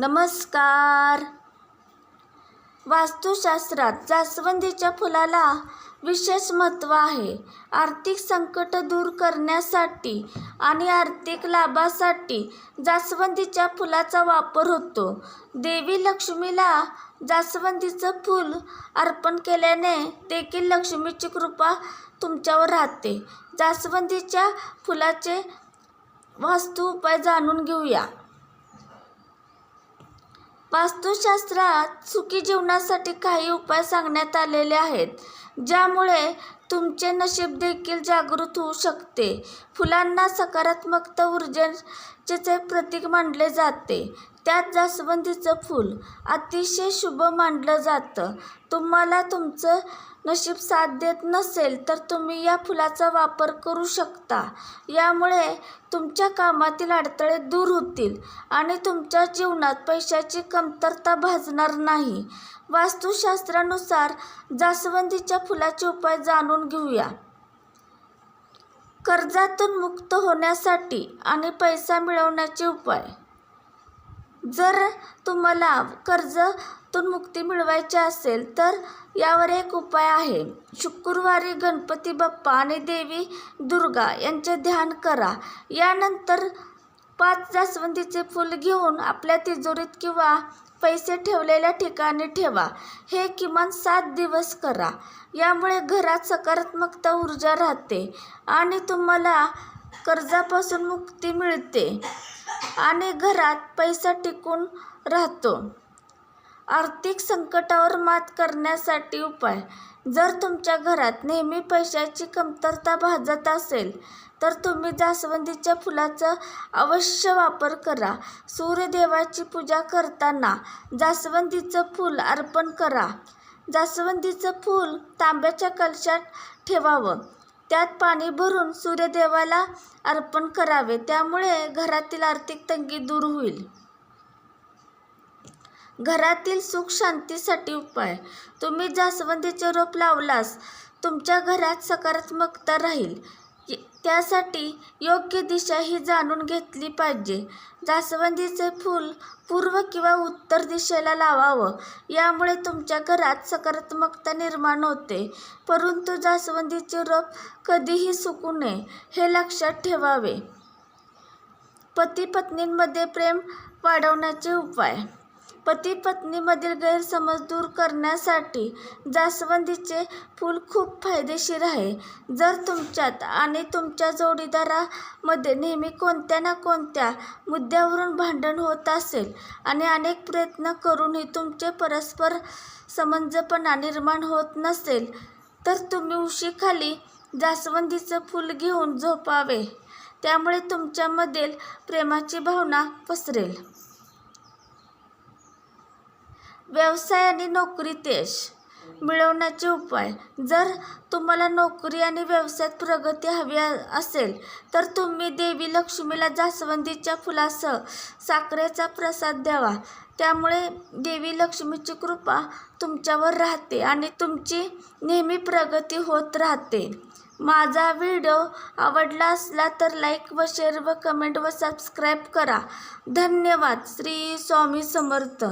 नमस्कार. वास्तुशास्त्रात जास्वंदीच्या फुलाला विशेष महत्त्व आहे. आर्थिक संकट दूर करण्यासाठी आणि आर्थिक लाभासाठी जास्वंदीच्या फुलाचा वापर होतो. देवी लक्ष्मीला जास्वंदीचं फूल अर्पण केल्याने देखील लक्ष्मीची कृपा तुमच्यावर राहते. जास्वंदीच्या फुलाचे वास्तू उपाय जाणून घेऊया. वास्तुशास्त्रात सुखी जीवनासाठी काही उपाय सांगण्यात आलेले आहेत ज्यामुळे तुमचे नशीब देखील जागृत होऊ शकते. फुलांना सकारात्मकता ऊर्जेचे प्रतीक मानले जाते. त्यात जास्वंदीचं फूल अतिशय शुभ मानलं जातं. तुम्हाला तुमचं नशीब साथ देत नसेल तर तुम्ही या फुलाचा वापर करू शकता. यामुळे तुमच्या कामातील अडथळे दूर होतील आणि तुमच्या जीवनात पैशाची कमतरता भाजणार नाही. वास्तुशास्त्रानुसार जास्वंदीच्या फुलाचे उपाय जाणून घेऊया. कर्जातून मुक्त होण्यासाठी आणि पैसा मिळवण्याचे उपाय. जर तुम्हाला कर्जातून मुक्ती मिळवायची असेल तर यावर एक उपाय आहे. शुक्रवारी गणपती बाप्पा आणि देवी दुर्गा यांचे ध्यान करा. यानंतर पाच जास्वंदीचे फूल घेऊन आपल्या तिजोरीत किंवा पैसे ठेवलेल्या ठिकाणी ठेवा. हे किमान सात दिवस करा. यामुळे घरात सकारात्मकता ऊर्जा राहते आणि तुम्हाला कर्जापासून मुक्ती मिळते आणि घरात पैसा टिकून राहतो. आर्थिक संकटावर मात करण्यासाठी उपाय. जर तुमच्या घरात नेहमी पैशाची कमतरता भाजत असेल तर तुम्ही जास्वंदीच्या फुलाचा अवश्य वापर करा. सूर्यदेवाची पूजा करताना जास्वंदीचं फूल अर्पण करा. जास्वंदीचं फूल तांब्याच्या कलशात ठेवावं. त्यात पाणी भरून सूर्यदेवाला अर्पण करावे. त्यामुळे घरातील आर्थिक तंगी दूर होईल. घरातील सुख शांतीसाठी उपाय. तुम्ही जास्वंदीचे रोप लावलास तुमच्या घरात सकारात्मकता राहील. त्यासाठी योग्य दिशा ही जाणून घेतली पाहिजे. जास्वंदीचे फूल पूर्व किंवा उत्तर दिशेला लावावं. यामुळे तुमच्या घरात सकारात्मकता निर्माण होते. परंतु जास्वंदीचे रोप कधीही सुकू नये हे लक्षात ठेवावे. पती पत्नींमध्ये प्रेम वाढवण्याचे उपाय पती पत्नीमधील गैरसमज दूर करण्यासाठी जास्वंदीचे फूल खूप फायदेशीर आहे. जर तुमच्यात आणि तुमच्या जोडीदारामध्ये नेहमी कोणत्या ना कोणत्या मुद्द्यावरून भांडण होत असेल आणि अनेक प्रयत्न करूनही तुमचे परस्पर समंजपणा निर्माण होत नसेल तर तुम्ही उशीखाली जास्वंदीचं फूल घेऊन झोपावे. त्यामुळे तुमच्यामधील प्रेमाची भावना पसरेल. व्यवसाय आणि नोकरीत यश मिळवण्याचे उपाय. जर तुम्हाला नोकरी आणि व्यवसायात प्रगती हवी असेल तर तुम्ही देवी लक्ष्मीला जास्वंदीच्या फुलासह साखरेचा प्रसाद द्यावा. त्यामुळे देवी लक्ष्मीची कृपा तुमच्यावर राहते आणि तुमची नेहमी प्रगती होत राहते. माझा व्हिडिओ आवडला असला तर लाईक व शेअर व कमेंट व सबस्क्राईब करा. धन्यवाद. श्री स्वामी समर्थ.